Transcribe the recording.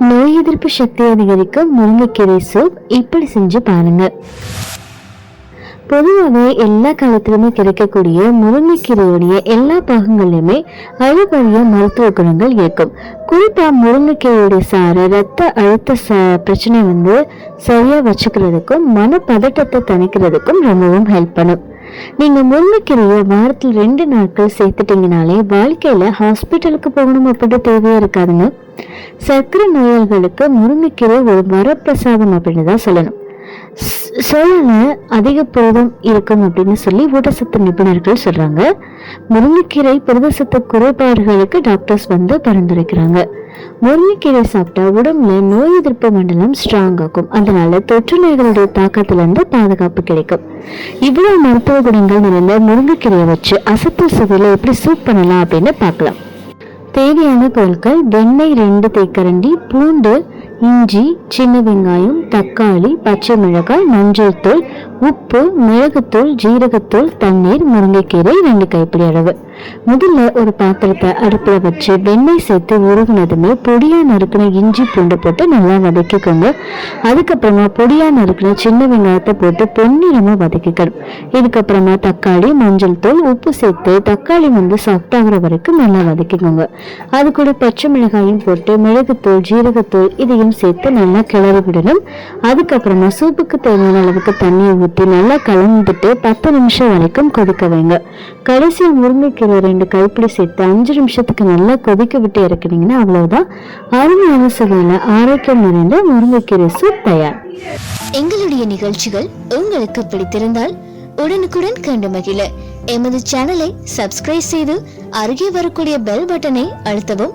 நோய் எதிர்ப்பு சக்தி அதிகரிக்க முருங்கைக்கீரை சூப் இப்படி செஞ்சு பாருங்க பொதுவாகவே எல்லா காலத்திலுமே கிடைக்கக்கூடிய முருங்கைக்கீரையுடைய எல்லா பாகங்களிலுமே அளவறிய மருத்துவ குணங்கள் இருக்கும். குறிப்பா முருங்கைக்கீரையுடைய சாறு ரத்த அழுத்த ச பிரச்சனை வந்து சரியா வச்சுக்கிறதுக்கும் மனப்பதட்டத்தை தணிக்கிறதுக்கும் ரொம்பவும் ஹெல்ப் பண்ணும். நீங்க முருங்கைக்கீரையை வாரத்தில் ரெண்டு நாட்கள் சேர்த்துட்டீங்கனாலே வாழ்க்கையில ஹாஸ்பிட்டலுக்கு போகணும் அப்படின்ற தேவையே இருக்காதுங்க. சர்க்கரை நோயாளிகளுக்கு முருங்கைக்கீரை ஒரு வரப்பிரசாதம் அப்படின்னு தான் சொல்லணும். ஸ்- அதிக புரதம் இருக்கும் அப்படின்னு சொல்லி ஊட்டச்சத்து நிபுணர்கள் சொல்றாங்க. முருங்கைக்கீரை புரதச்சத்து குறைபாடுகளுக்கு டாக்டர்ஸ் வந்து பரிந்துரைக்கிறாங்க. முருங்கைக்கீரை சாப்பிட்டா உடம்புல நோய் எதிர்ப்பு மண்டலம் ஸ்ட்ராங் ஆகும். அதனால தொற்று நோய்களுடைய தாக்கத்திலிருந்து பாதுகாப்பு கிடைக்கும். இவ்வளவு மருத்துவ குணங்கள் நிறைந்த முருங்கைக்கீரையை வச்சு அசத்து சுவையில எப்படி சூப் பண்ணலாம் அப்படின்னு பார்க்கலாம். தேவையான பொருட்கள் வெண்ணெய் ரெண்டு தேக்கரண்டி பூண்டு இஞ்சி சின்ன வெங்காயம் தக்காளி பச்சை மிளகாய் மஞ்சள் தூள் உப்பு மிளகுத்தூள் ஜீரகத்தூள் தண்ணீர் முருங்கைக்கீரை ரெண்டு கைப்பிடி அளவு. முதல்ல ஒரு பாத்திரத்தை அடுப்பில் வச்சு வெண்ணெய் சேர்த்து உருகுனதுமே பொடியாக நறுக்கின இஞ்சி பூண்டு போட்டு நல்லா வதக்கிக்கோங்க. அதுக்கப்புறமா பொடியாக நறுக்கின சின்ன வெங்காயத்தை போட்டு பொன்னிறமாக வதக்கிக்கணும். இதுக்கப்புறமா தக்காளி மஞ்சள் தூள் உப்பு சேர்த்து தக்காளி வந்து சாஃப்டாகிற வரைக்கும் நல்லா வதக்கிக்கோங்க. அது கூட பச்சை மிளகாயும் போட்டு மிளகுத்தூள் ஜீரகத்தூள் இதையும் சேர்த்து நல்லா கிளறி விடணும். அதுக்கப்புறமா சூப்புக்கு தேவையான அளவுக்கு தண்ணியை ஊற்றி நல்லா கலந்துட்டு பத்து நிமிஷம் வரைக்கும் கொதிக்க வைங்க. கடைசி முருங்கைக்கீரை ரெண்டு கைப்பிடி சேர்த்து அஞ்சு நிமிஷத்துக்கு நல்லா கொதிக்க விட்டு இறக்குனீங்கன்னா அவ்வளோதான் அருமையான சுவையில் ஆரோக்கியம் நிறைந்த முருங்கைக்கீரை சூப் தயார். எங்களுடைய நிகழ்ச்சிகள் உங்களுக்கு பிடித்திருந்தால் உடனுக்குடன் கண்டு மகிழ. எமது சேனலை சப்ஸ்கிரைப் செய்து அருகே வரக்கூடிய பெல் பட்டனை அழுத்தவும்.